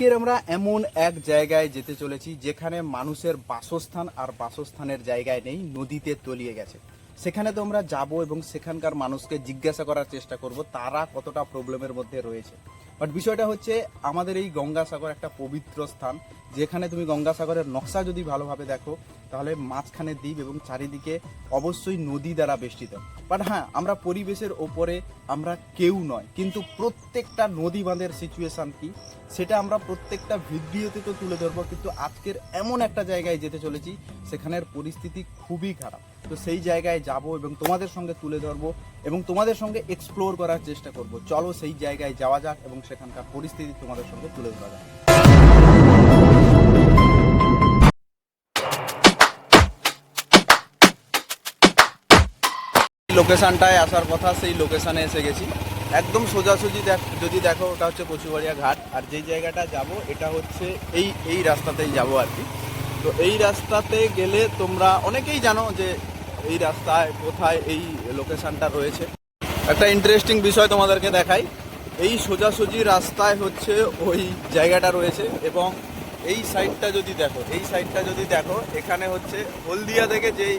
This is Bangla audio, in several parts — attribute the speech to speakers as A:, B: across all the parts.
A: আজকের আমরা এমন এক জায়গায় যেতে চলেছি যেখানে মানুষের বাসস্থান আর বাসস্থানের জায়গায় নেই, নদীতে তলিয়ে গেছে। সেখানে তো আমরা যাব এবং সেখানকার মানুষকে জিজ্ঞাসা করার চেষ্টা করব তারা কতটা প্রবলেমের মধ্যে রয়েছে। বাট বিষয়টা হচ্ছে আমাদের এই গঙ্গাসাগর একটা পবিত্র স্থান। যেখানে তুমি গঙ্গাসাগরের নকশা যদি ভালোভাবে দেখো, তাহলে মাঝখানে দ্বীপ এবং চারিদিকে অবশ্যই নদী দ্বারা বেষ্টিত। বাট হ্যাঁ আমরা পরিবেশের ওপরে আমরা কেউ নয়, কিন্তু প্রত্যেকটা নদী বাঁধের সিচুয়েশন কি? সেটা আমরা প্রত্যেকটা ভিডিওতে তো তুলে ধরবো, কিন্তু আজকের এমন একটা জায়গায় যেতে চলেছি, সেখানের পরিস্থিতি খুবই খারাপ। তো সেই জায়গায় যাব এবং তোমাদের সঙ্গে তুলে ধরবো এবং তোমাদের সঙ্গে এক্সপ্লোর করার চেষ্টা করব। চলো সেই জায়গায় যাওয়া যাক এবং সেখানকার পরিস্থিতি তোমাদের সঙ্গে তুলে ধরা যাক। লোকেশনটায় আসার কথা, সেই লোকেশানে এসে গেছি। একদম সোজাসুজি দেখ, যদি দেখো, ওটা হচ্ছে কচুবাড়িয়া ঘাট। আর যেই জায়গাটা যাব, এটা হচ্ছে এই এই রাস্তাতেই যাব আর কি। তো এই রাস্তাতে গেলে তোমরা অনেকেই জানো যে এই রাস্তায় কোথায় এই লোকেশনটা রয়েছে। একটা ইন্টারেস্টিং বিষয় তোমাদেরকে দেখাই। এই সোজাসুজি রাস্তায় হচ্ছে ওই জায়গাটা রয়েছে এবং এই সাইডটা যদি দেখো, এই সাইডটা যদি দেখো, এখানে হচ্ছে হলদিয়া থেকে যেই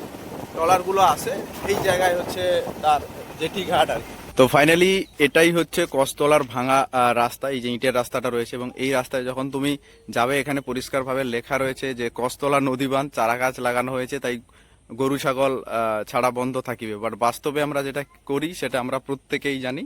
A: ট্রলারগুলো আসে, এই জায়গায় হচ্ছে তার জেটি ঘাট আর তো ফাইনালি এটাই হচ্ছে কস্তলার ভাঙা রাস্তা, এই যে ইটের রাস্তাটা রয়েছে এবং এই রাস্তায় যখন তুমি যাবে, এখানে পরিষ্কারভাবে লেখা রয়েছে যে কস্তলা নদী বাঁধ চারা গাছ লাগানো হয়েছে, তাই গরু, ছাগল ছাড়া বন্ধ থাকিবে। বাট বাস্তবে আমরা যেটা করি, সেটা আমরা প্রত্যেকেই জানি।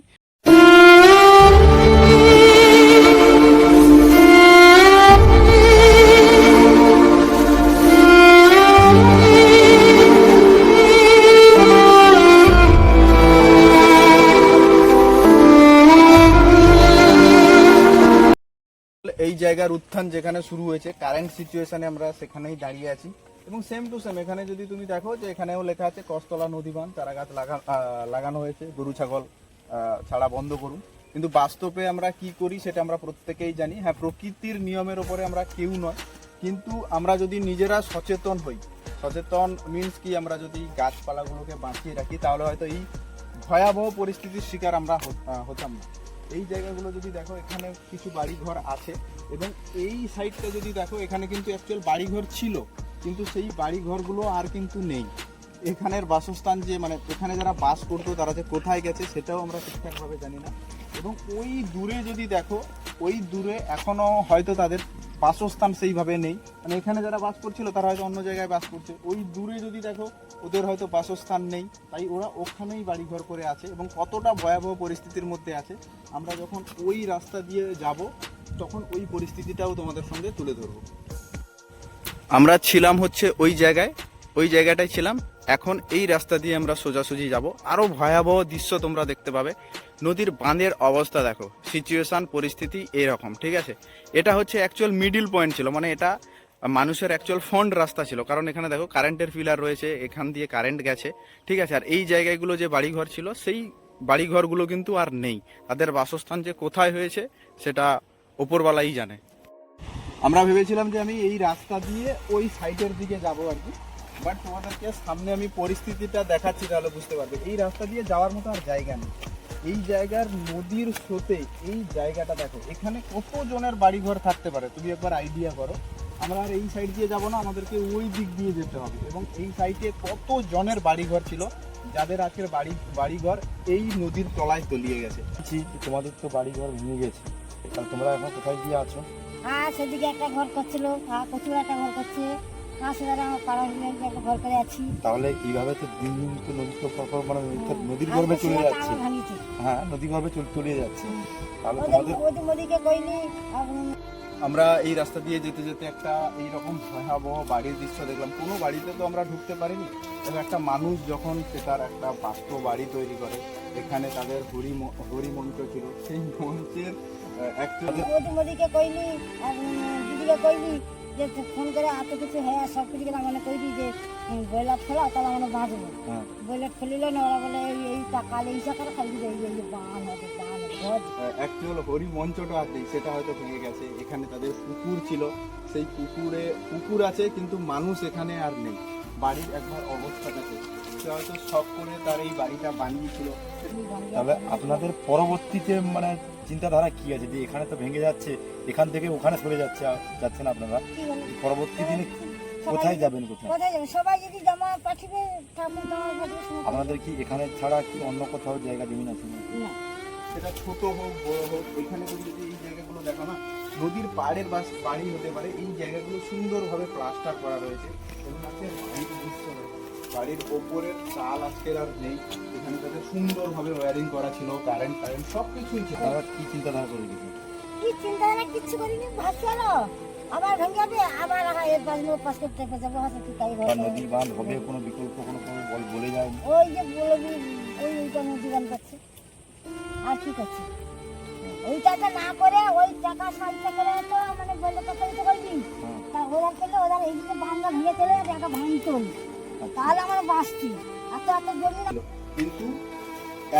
A: এই জায়গার উত্থান যেখানে শুরু হয়েছে কারেন্ট সিচুয়েশনে আমরা সেখানেই দাঁড়িয়ে আছি। এবং সেম টু সেম এখানে যদি তুমি দেখো যে এখানেও লেখা আছে, কস্তলা নদী বাঁধ চারা গাছ লাগা লাগানো হয়েছে, গরু, ছাগল ছাড়া বন্ধ করুন। কিন্তু বাস্তবে আমরা কি করি সেটা আমরা প্রত্যেকেই জানি। হ্যাঁ প্রকৃতির নিয়মের ওপরে আমরা কেউ নয়, কিন্তু আমরা যদি নিজেরা সচেতন হই, সচেতন মিন্স কি, আমরা যদি গাছপালাগুলোকে বাঁচিয়ে রাখি, তাহলে হয়তো এই ভয়াবহ পরিস্থিতির শিকার আমরা হত- হতাম না। এই জায়গাগুলো যদি দেখো, এখানে কিছু বাড়িঘর আছে এবং এই সাইডটা যদি দেখো, এখানে কিন্তু অ্যাকচুয়াল বাড়িঘর ছিল। কিন্তু সেই বাড়ি ঘরগুলো আর কিন্তু নেই। এখানের বাসস্থান যে মানে এখানে যারা বাস করতো, তারা যে কোথায় গেছে সেটাও আমরা ঠিকঠাকভাবে জানি না। এবং ওই দূরে যদি দেখো, ওই দূরে এখনও হয়তো তাদের বাসস্থান সেইভাবে নেই। মানে এখানে যারা বাস করছিল, তারা হয়তো অন্য জায়গায় বাস করছে। ওই দূরে যদি দেখো, ওদের হয়তো বাসস্থান নেই। তাই ওরা ওখানেই বাড়িঘর করে আছে এবং কতটা ভয়াবহ পরিস্থিতির মধ্যে আছে। আমরা যখন ওই রাস্তা দিয়ে যাব, তখন ওই পরিস্থিতিটাও তোমাদের সঙ্গে তুলে ধরবো। আমরা ছিলাম হচ্ছে ওই জায়গায়, ওই জায়গাটায় ছিলাম। এখন এই রাস্তা দিয়ে আমরা সোজাসুজি যাব। আরও ভয়াবহ দৃশ্য তোমরা দেখতে পাবে। নদীর বাঁধের অবস্থা দেখো। সিচুয়েশান পরিস্থিতি এরকম, ঠিক আছে? এটা হচ্ছে অ্যাকচুয়াল মিডিল পয়েন্ট ছিল। মানে এটা মানুষের অ্যাকচুয়াল ফন্ড রাস্তা ছিল। কারণ এখানে দেখো কারেন্টের পিলার রয়েছে। এখান দিয়ে কারেন্ট গেছে, ঠিক আছে? আর এই জায়গাগুলো যে বাড়িঘর ছিল, সেই বাড়িঘরগুলো কিন্তু আর নেই। তাদের বাসস্থান যে কোথায় হয়েছে, সেটা ওপরওয়ালাই জানে। আমরা ভেবেছিলাম যে আমি এই রাস্তা দিয়ে ওই সাইডের দিকে যাব আর কি। বাট তোমাদেরকে সামনে আমি পরিস্থিতিটা দেখাচ্ছি তাহলে বুঝতে পারবে। এই রাস্তা দিয়ে যাওয়ার মতো আর জায়গা নেই। এই জায়গার নদীর স্রোতে এই জায়গাটা দেখো, এখানে কত জনের বাড়িঘর থাকতে পারে, তুমি একবার আইডিয়া করো। আমরা আর এই সাইড দিয়ে যাব না, আমাদেরকে ওই দিক দিয়ে যেতে হবে। এবং এই সাইডে কত জনের বাড়িঘর ছিল, যাদের আজকের বাড়ি, বাড়িঘর এই নদীর তলায় তলিয়ে গেছে।
B: তোমাদের তো বাড়ি ঘর ভেঙে গেছে। তাহলে তোমরা এখন কোথায় গিয়ে আছো?
C: হ্যাঁ সেদিকে একটা ঘর করছিল আর প্রচুর একটা ঘর করছে। হ্যাঁ সেখানে আমার পাড়া মিলে একটা ঘর করে আছি।
B: তাহলে এইভাবে তো দিন দিন তো নদী তো পর পর মানে নদীতে- নদীর
C: আর
B: গর্ভে চলে যাচ্ছে। হ্যাঁ নদী গর্ভে চলে যাচ্ছে। তাহলে তোমাদের
C: মোদিকে কইনি
A: আমরা এই রাস্তা দিয়ে যেতে যেতে একটা এইরকম ভয়াবহ বাড়ির দৃশ্য দেখলাম। কোনো বাড়িতে তো আমরা ঢুকতে পারিনি। এবং একটা মানুষ যখন সে তার একটা বাস্তব বাড়ি তৈরি করে এখানে তাদের হরি হরি মঞ্চ ছিল। সেই মঞ্চের
C: মোদিকে কইনি আর দিদিকে কইনি যে ফোন করে এত কিছু হ্যাঁ সব কিছু মানে কইনি যে বয়লার ফেলা তাহলে আমরা বাঁচবো
B: হ্যাঁ।
C: বয়লার ফেলিল না ওরা বলে এই টাকা এই টাকা খালি এই এই বান হবে বান হবে ঘর
A: হরি মঞ্চটা আছে সেটা হয়তো ভেঙে গেছে। এখানে তাদের পুকুর ছিল সেই পুকুরে পুকুর আছে কিন্তু মানুষ এখানে আর নেই। বাড়ির একবার অবস্থা অবস্থাটাকে হয়তো শখ করে তার এই বাড়িটা বানিয়েছিল।
B: তাহলে আপনাদের পরবর্তীতে মানে চিন্তাধারা কি আছে? যে এখানে তো ভেঙে যাচ্ছে এখান থেকে ওখানে সরে যাচ্ছে যাচ্ছেন আপনারা। পরবর্তী দিনে কোথায় যাবেন কোথায়?
C: সবাই যদি জমা পাঠিয়ে জমা
B: আপনাদের কি এখানে ছাড়া কি অন্য কোথাও জায়গা জমিন আছে?
A: সেটা ছোট হোক বড় হোক এখানে যদি এই জায়গাগুলো দেখো না নদীর পাড়ের বাস বাড়ি হতে পারে এই জায়গাগুলো সুন্দরভাবে প্লাস্টার করা রয়েছে। এবং আজকে বাড়ির দৃশ্য বাড়ির ওপরের চাল আজকের আর নেই। এখানে তাদের সুন্দরভাবে ওয়ারিং করা ছিল কারেন্ট কারেন্ট সব কিছুই ছিল।
B: আপনারা কি চিন্তাধারা করে
C: কি চিন্তা ভাবনা কিচ্ছু করিনি আবার ভেঙে যাবে আবার এর যাব কি তাই হবে
B: নদী বাঁধ হবে কোনো বিকল্প কোনো কোনো বল বলে যায়
C: ওই যে বলবি ওই ওইটা নদী করছে আর কি করছে? ওই টাকা না করে ওই টাকা সাহায্য করে তো মানে বললে প্রসারিত করবি
B: হ্যাঁ।
C: তা ওরা করলে ওরা এইদিকে বাংলা ভেঙে চলে যাবে একটা তাহলে আমার বাঁচতি। এত এত জমি
A: কিন্তু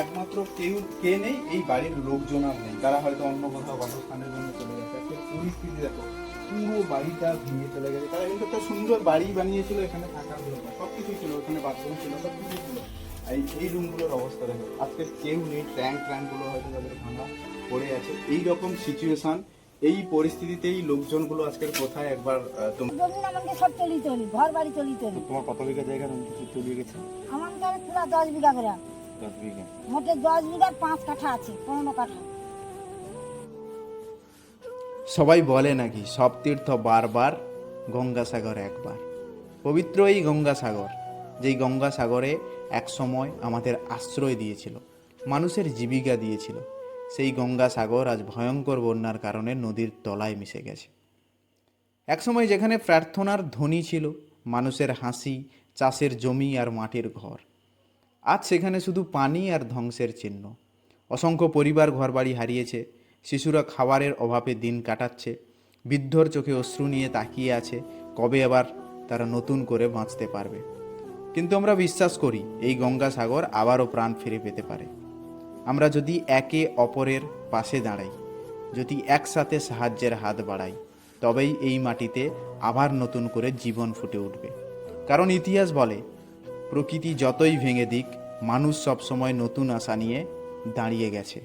A: একমাত্র কেউ, কে নেই, এই বাড়ির লোকজন আর নেই। তারা হয়তো অন্য কোথাও বাসস্থানের জন্য চলে গেছে। একটা পরিস্থিতি দেখো, পুরো বাড়িটা ভেঙে চলে গেছে। তারা কিন্তু একটা সুন্দর বাড়ি বানিয়েছিল, এখানে থাকার জন্য। সব কিছুই ছিল, ওখানে বাথরুম ছিল সব কিছুই ছিল এই এই রুমগুলোর অবস্থা দেখো, আজকে কেউ নেই, ট্যাঙ্ক, ট্যাঙ্কগুলো হয়তো তাদের ভাঙা পড়ে আছে। এই রকম সিচুয়েশন এই পরিস্থিতিতেই লোকজনগুলো আজকের কোথায় একবার
C: আমাকে সব চলি চলি ঘর বাড়ি চলি চলি।
B: তোমার কত বিঘা জায়গা কিছু গেছে?
C: আমার পুরো দশ বিঘা করে
B: দশ বিঘা।
C: মোটে দশ বিঘার পাঁচ কাঠা আছে পনেরো কাঠা।
D: সবাই বলে নাকি সব তীর্থ বারবার গঙ্গাসাগর একবার। পবিত্র এই গঙ্গাসাগর যেই গঙ্গাসাগরে একসময় আমাদের আশ্রয় দিয়েছিল মানুষের জীবিকা দিয়েছিল। সেই গঙ্গাসাগর আজ ভয়ঙ্কর বন্যার কারণে নদীর তলায় মিশে গেছে। একসময় যেখানে প্রার্থনার ধ্বনি ছিল, মানুষের হাসি, চাষের জমি আর মাটির ঘর। আজ সেখানে শুধু পানি আর ধ্বংসের চিহ্ন। অসংখ্য পরিবার ঘরবাড়ি হারিয়েছে, শিশুরা খাবারের অভাবে দিন কাটাচ্ছে, বৃদ্ধর চোখে অশ্রু নিয়ে তাকিয়ে আছে, কবে আবার তারা নতুন করে বাঁচতে পারবে। কিন্তু আমরা বিশ্বাস করি, এই গঙ্গাসাগর আবারও প্রাণ ফিরে পেতে পারে। আমরা যদি একে অপরের পাশে দাঁড়াই, যদি একসাথে সাহায্যের হাত বাড়াই, তবেই এই মাটিতে আবার নতুন করে জীবন ফুটে উঠবে। কারণ ইতিহাস বলে, প্রকৃতি যতই ভেঙে দিক, মানুষ সবসময় নতুন আশা নিয়ে দাঁড়িয়ে গেছে।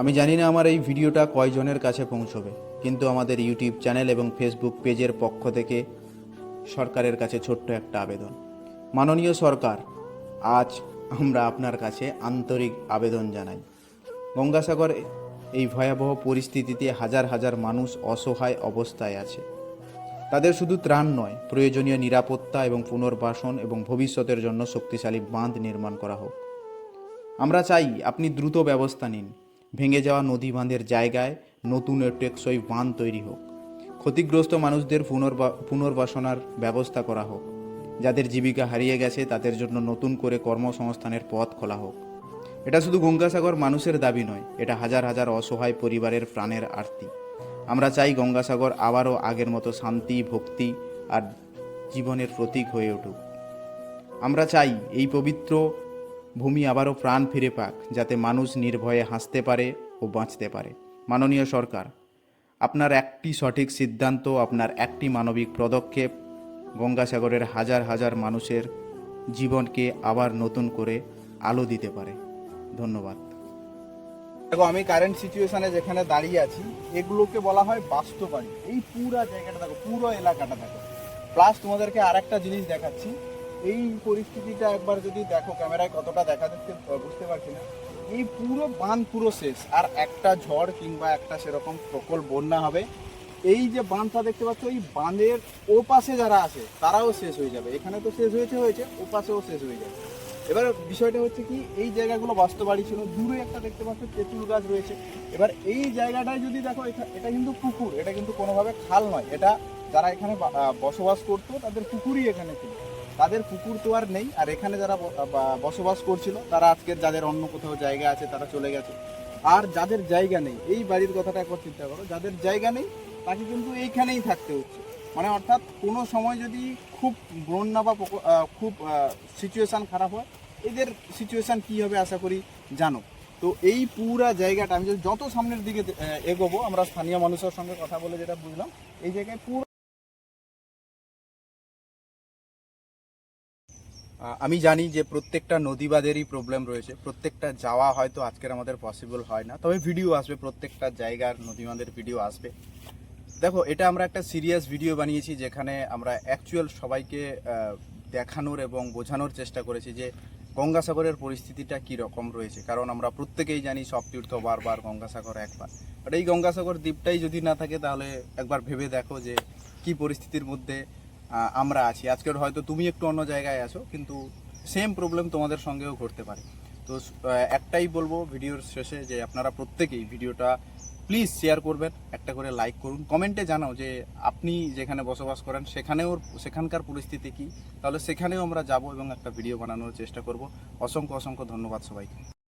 D: আমি জানি না আমার এই ভিডিওটা কয়জনের কাছে পৌঁছবে, কিন্তু আমাদের ইউটিউব চ্যানেল এবং ফেসবুক পেজের পক্ষ থেকে সরকারের কাছে ছোট্ট একটা আবেদন। মাননীয় সরকার, আজ আমরা আপনার কাছে আন্তরিক আবেদন জানাই। গঙ্গাসাগর এই ভয়াবহ পরিস্থিতিতে হাজার হাজার মানুষ অসহায় অবস্থায় আছে। তাদের শুধু ত্রাণ নয়, প্রয়োজনীয় নিরাপত্তা এবং পুনর্বাসন এবং ভবিষ্যতের জন্য শক্তিশালী বাঁধ নির্মাণ করা হোক। আমরা চাই আপনি দ্রুত ব্যবস্থা নিন। ভেঙে যাওয়া নদী বাঁধের জায়গায় নতুন টেকসই বাঁধ তৈরি হোক। ক্ষতিগ্রস্ত মানুষদের পুনর্বা, পুনর্বাসনার ব্যবস্থা করা হোক। যাদের জীবিকা হারিয়ে গেছে, তাদের জন্য নতুন করে কর্মসংস্থানের পথ খোলা হোক। এটা শুধু গঙ্গাসাগর মানুষের দাবি নয়, এটা হাজার হাজার অসহায় পরিবারের প্রাণের আরতি। আমরা চাই গঙ্গাসাগর আবারও আগের মতো শান্তি, ভক্তি আর জীবনের প্রতীক হয়ে উঠুক। আমরা চাই এই পবিত্র ভূমি আবারও প্রাণ ফিরে পাক, যাতে মানুষ নির্ভয়ে হাসতে পারে ও বাঁচতে পারে। মাননীয় সরকার, আপনার একটি সঠিক সিদ্ধান্ত, আপনার একটি মানবিক পদক্ষেপ গঙ্গাসাগরের হাজার হাজার মানুষের জীবনকে আবার নতুন করে আলো দিতে পারে। ধন্যবাদ।
A: দেখো, আমি কারেন্ট সিচুয়েশনে যেখানে দাঁড়িয়ে আছি, এগুলোকে বলা হয় বাস্তবাড়ি এই পুরো জায়গাটা দেখো, পুরো এলাকাটা দেখো। প্লাস তোমাদেরকে আর একটা জিনিস দেখাচ্ছি। এই পরিস্থিতিটা একবার যদি দেখো, ক্যামেরায় কতটা দেখা যাচ্ছে বুঝতে পারছি না। এই পুরো বাঁধ পুরো শেষ। আর একটা ঝড় কিংবা একটা সেরকম প্রকল বন্যা হবে। এই যে বাঁধটা দেখতে পাচ্ছ, এই বাঁধের ও পাশে যারা আছে, তারাও শেষ হয়ে যাবে। এখানে তো শেষ হয়েছে হয়েছে ও পাশেও শেষ হয়ে যাবে। এবার বিষয়টা হচ্ছে কি, এই জায়গাগুলো বাস্তবাড়ি ছিল। দূরে একটা দেখতে পাচ্ছ, তেঁতুল গাছ রয়েছে। এবার এই জায়গাটায় যদি দেখো, এটা কিন্তু পুকুর, এটা কিন্তু কোনোভাবে খাল নয়। এটা যারা এখানে বসবাস করতো, তাদের পুকুরই এখানে ছিল। তাদের পুকুর তো আর নেই, আর এখানে যারা বসবাস করছিল, তারা আজকের যাদের অন্য কোথাও জায়গা আছে, তারা চলে গেছে। আর যাদের জায়গা নেই, এই বাড়ির কথাটা একবার চিন্তা করো, যাদের জায়গা নেই তাকে কিন্তু এইখানেই থাকতে হচ্ছে। মানে অর্থাৎ কোনো সময় যদি খুব বন্যা বা খুব সিচুয়েশান খারাপ হয়, এদের সিচুয়েশান কী হবে আশা করি জানো। তো এই পুরা জায়গাটা আমি যত সামনের দিকে এগোবো, আমরা স্থানীয় মানুষের সঙ্গে কথা বলে যেটা বুঝলাম, এই জায়গায় পুরো আমি জানি যে প্রত্যেকটা নদীবাদেরই প্রবলেম রয়েছে। প্রত্যেকটা যাওয়া হয়তো আজকের আমাদের পসিবল হয় না। তবে ভিডিও আসবে, প্রত্যেকটা জায়গার নদীবাঁধের ভিডিও আসবে। দেখো, এটা আমরা একটা সিরিয়াস ভিডিও বানিয়েছি যেখানে আমরা অ্যাকচুয়াল সবাইকে দেখানোর এবং বোঝানোর চেষ্টা করেছি যে গঙ্গাসাগরের পরিস্থিতিটা কি রকম রয়েছে। কারণ আমরা প্রত্যেকেই জানি সব তীর্থ বারবার গঙ্গাসাগর একবার। বাট এই গঙ্গাসাগর দ্বীপটাই যদি না থাকে, তাহলে একবার ভেবে দেখো যে কি পরিস্থিতির মধ্যে আমরা আছি। আজকের হয়তো তুমি একটু অন্য জায়গায় আছো, কিন্তু সেম প্রবলেম তোমাদের সঙ্গেও ঘটতে পারে। তো একটাই বলব ভিডিওর শেষে যে আপনারা প্রত্যেকেই ভিডিওটা প্লিজ শেয়ার করবেন, একটা করে লাইক করুন কমেন্টে জানাও যে আপনি যেখানে বসবাস করেন, সেখানেও, সেখানকার পরিস্থিতি কি? তাহলে সেখানেও আমরা যাব এবং একটা ভিডিও বানানোর চেষ্টা করব। অসংখ্য অসংখ্য ধন্যবাদ সবাইকে।